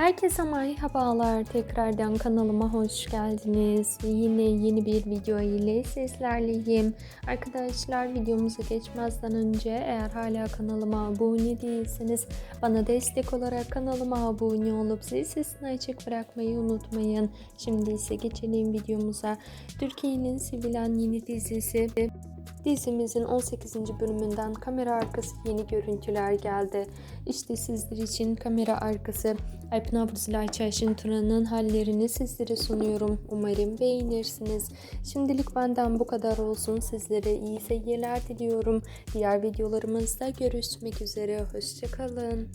Herkese merhabalar. Tekrardan kanalıma hoş geldiniz. Yine yeni bir video ile sizlerleyim. Arkadaşlar videomuza geçmezden önce eğer hala kanalıma abone değilseniz bana destek olarak kanalıma abone olup zil sesini açık bırakmayı unutmayın. Şimdi ise geçelim videomuza. Türkiye'nin sevilen yeni dizisi Dizimizin 18. bölümünden kamera arkası yeni görüntüler geldi. İşte sizler için kamera arkası Alp Nabrızla Çarşın Turan'ın hallerini sizlere sunuyorum. Umarım beğenirsiniz. Şimdilik benden bu kadar olsun. Sizlere iyi seyirler diliyorum. Diğer videolarımızda görüşmek üzere. Hoşçakalın.